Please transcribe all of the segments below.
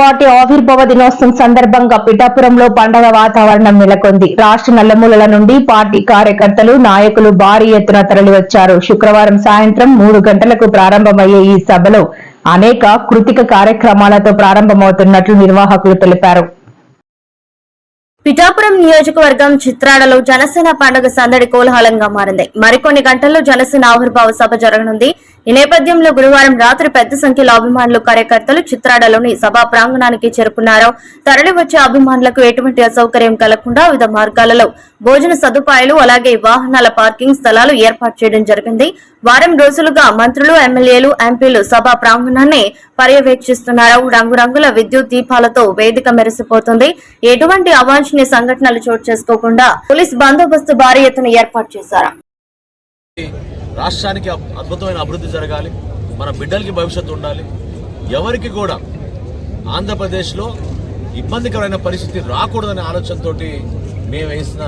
Party ఆవిర్భావ దినోత్సవం సందర్భంగా పిఠాపురంలో పండగ వాతావరణం నెలకొంది. రాష్ట్ర నల్లమూలల నుండి పార్టీ కార్యకర్తలు నాయకులు భారీ ఎత్తున తరలివచ్చారు. శుక్రవారం సాయంత్రం మూడు గంటలకు ప్రారంభమయ్యే ఈ సభలో అనేక కృతిక కార్యక్రమాలతో ప్రారంభమవుతున్నట్లు నిర్వాహకులు తెలిపారు. పిఠాపురం నియోజకవర్గం చిత్రాడలో జనసేన పండుగ సందడి కోలాహలంగా మారింది. మరికొన్ని గంటల్లో జనసేన ఆవిర్భావ సభ జరగనుంది. ఈ నేపథ్యంలో గురువారం రాత్రి పెద్ద సంఖ్యలో అభిమానులు కార్యకర్తలు చిత్రాడలోని సభా ప్రాంగణానికి చేరుకున్నారు. తరలివచ్చే అభిమానులకు ఎటువంటి అసౌకర్యం కలగకుండా వివిధ మార్గాలలో భోజన సదుపాయాలు అలాగే వాహనాల పార్కింగ్ స్థలాలు ఏర్పాటు చేయడం జరిగింది. వారం రోజులుగా మంత్రులు ఎమ్మెల్యేలు ఎంపీలు సభా ప్రాంగణాన్ని పర్యవేక్షిస్తున్నారు. రంగురంగుల విద్యుత్ దీపాలతో వేదిక మెరిసిపోతుంది. ఎటువంటి అవాంఛనీయ సంఘటనలు చోటు చేసుకోకుండా పోలీస్ బందోబస్తు భారీ ఎత్తున ఏర్పాటు చేశారు. రాష్ట్రానికి అద్భుతమైన అభివృద్ధి జరగాలి. మన బిడ్డలకి భవిష్యత్తు ఉండాలి. ఎవరికి కూడా ఆంధ్రప్రదేశ్లో ఇబ్బందికరమైన పరిస్థితి రాకూడదనే ఆలోచనతోటి మేము వేసిన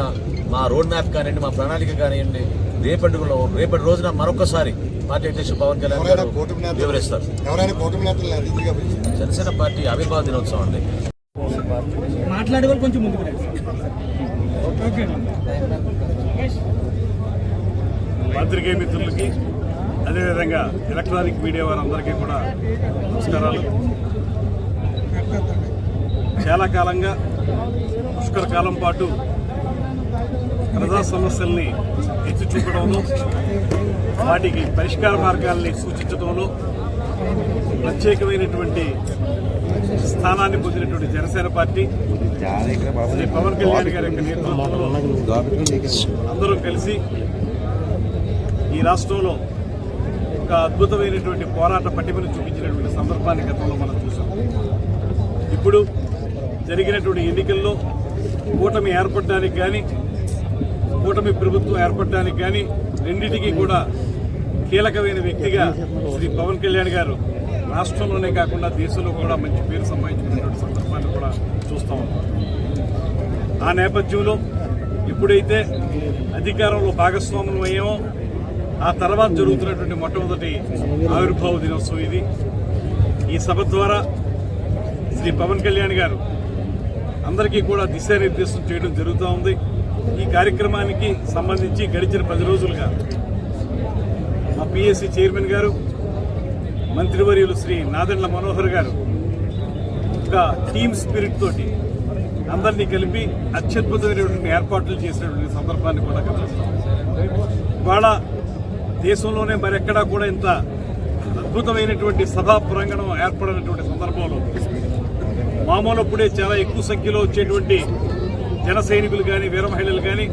మా రోడ్ మ్యాప్ కానివ్వండి మా ప్రణాళిక కానివ్వండి రేపటి రేపటి రోజున మరొకసారి పార్టీ అధ్యక్షుడు పవన్ కళ్యాణ్ గారు వివరిస్తారు. జనసేన పార్టీ ఆవిర్భావ దినోత్సవం అండి. మాట్లాడే వాళ్ళు కొంచెం ముందుకు రండి. ఓకే. పాత్రికేయ మిత్రులకి అదేవిధంగా ఎలక్ట్రానిక్ మీడియా వారందరికీ కూడా నమస్కారాలు. చాలా కాలంగా పుష్కర కాలం పాటు ప్రజా సమస్యల్ని ఎత్తి చూపడంలో వాటికి పరిష్కార మార్గాల్ని సూచించడంలో ప్రత్యేకమైనటువంటి స్థానాన్ని పొందినటువంటి జనసేన పార్టీ శ్రీ పవన్ కళ్యాణ్ గారి యొక్క నేతృత్వంలో అందరూ కలిసి ఈ రాష్ట్రంలో ఒక అద్భుతమైనటువంటి పోరాట పటిమను చూపించినటువంటి సందర్భాన్ని గతంలో మనం చూసాం ఇప్పుడు జరిగినటువంటి ఎన్నికల్లో కూటమి ఏర్పడడానికి కానీ కూటమి ప్రభుత్వం ఏర్పడడానికి కానీ రెండింటికి కూడా కీలకమైన వ్యక్తిగా శ్రీ పవన్ కళ్యాణ్ గారు రాష్ట్రంలోనే కాకుండా దేశంలో కూడా మంచి పేరు సంపాదించుకున్నటువంటి సందర్భాన్ని కూడా చూస్తూ ఉన్నాం. ఆ నేపథ్యంలో ఎప్పుడైతే అధికారంలో భాగస్వాములు అయ్యామో ఆ తర్వాత జరుగుతున్నటువంటి మొట్టమొదటి ఆవిర్భావ దినోత్సవం ఇది. ఈ సభ ద్వారా శ్రీ పవన్ కళ్యాణ్ గారు అందరికీ కూడా దిశానిర్దేశం చేయడం జరుగుతూ ఉంది. ఈ కార్యక్రమానికి సంబంధించి గడిచిన పది రోజులుగా మా పిఎస్సి చైర్మన్ గారు మంత్రివర్యులు శ్రీ నాదెండ్ల మనోహర్ గారు ఒక టీమ్ స్పిరిట్ తోటి అందరినీ కలిపి అత్యద్భుతమైనటువంటి ఏర్పాట్లు చేసినటువంటి సందర్భాన్ని కూడా గమనిస్తాం. ఇవాళ దేశంలోనే మరెక్కడా కూడా ఇంత అద్భుతమైనటువంటి సభా ప్రాంగణం ఏర్పడినటువంటి సందర్భంలో మామూలు అప్పుడే చాలా ఎక్కువ సంఖ్యలో వచ్చేటువంటి జన సైనికులు కానీ వీర మహిళలు కానీ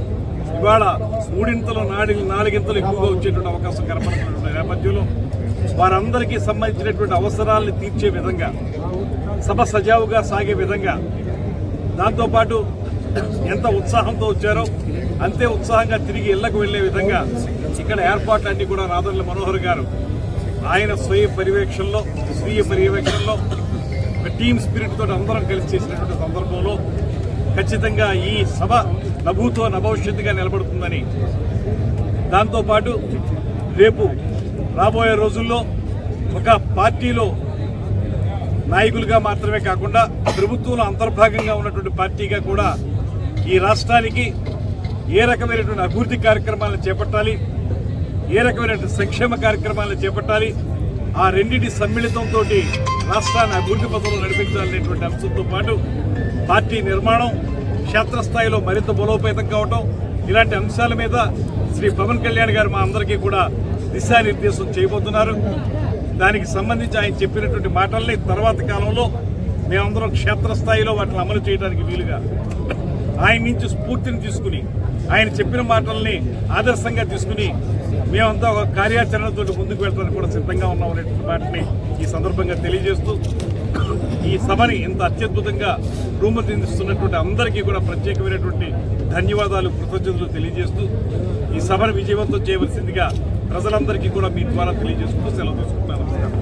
ఇవాళ మూడింతలు నాడి నాలుగింతలు ఎక్కువగా వచ్చేటువంటి అవకాశం కనపడుతున్న నేపథ్యంలో వారందరికీ సంబంధించినటువంటి అవసరాలను తీర్చే విధంగా సభ సజావుగా సాగే విధంగా దాంతోపాటు ఎంత ఉత్సాహంతో వచ్చారో అంతే ఉత్సాహంగా తిరిగి ఇళ్ళకు వెళ్ళే విధంగా ఇక్కడ ఏర్పాట్లన్నీ కూడా రాదర్ల మనోహర్ గారు ఆయన స్వీయ పర్యవేక్షణలో స్వీయ పర్యవేక్షణలో టీమ్ స్పిరిట్ తోటి అందరం కలిసి చేసినటువంటి సందర్భంలో ఖచ్చితంగా ఈ సభ నభూతో నభవిష్యత్తుగా నిలబడుతుందని. దాంతోపాటు రేపు రాబోయే రోజుల్లో ఒక పార్టీలో నాయకులుగా మాత్రమే కాకుండా ప్రభుత్వంలో అంతర్భాగంగా ఉన్నటువంటి పార్టీగా కూడా ఈ రాష్ట్రానికి ఏ రకమైనటువంటి అభివృద్ధి కార్యక్రమాలను చేపట్టాలి? ఏ రకమైనటువంటి సంక్షేమ కార్యక్రమాలను చేపట్టాలి? ఆ రెండింటి సమ్మిళితంతో రాష్ట్రాన్ని అభివృద్ధి పథంలో నడిపించాలనేటువంటి అంశంతో పాటు పార్టీ నిర్మాణం క్షేత్రస్థాయిలో మరింత బలోపేతం కావటం ఇలాంటి అంశాల మీద శ్రీ పవన్ కళ్యాణ్ గారు మా అందరికీ కూడా దిశానిర్దేశం చేయబోతున్నారు. దానికి సంబంధించి ఆయన చెప్పినటువంటి మాటల్ని తర్వాత కాలంలో మేమందరం క్షేత్రస్థాయిలో వాటిని అమలు చేయడానికి వీలుగా ఆయన నుంచి స్ఫూర్తిని తీసుకుని ఆయన చెప్పిన మాటల్ని ఆదర్శంగా తీసుకుని మేమంతా ఒక కార్యాచరణతో ముందుకు వెళ్ళడానికి కూడా సిద్ధంగా ఉన్నాం అనేటువంటి మాటని ఈ సందర్భంగా తెలియజేస్తూ ఈ సభని ఇంత అత్యద్భుతంగా రూపొందిస్తున్నటువంటి అందరికీ కూడా ప్రత్యేకమైనటువంటి ధన్యవాదాలు కృతజ్ఞతలు తెలియజేస్తూ ఈ సభను విజయవంతం చేయవలసిందిగా ప్రజలందరికీ కూడా మీ ద్వారా తెలియజేస్తూ సెలవు తీసుకుంటున్నాను. నమస్కారం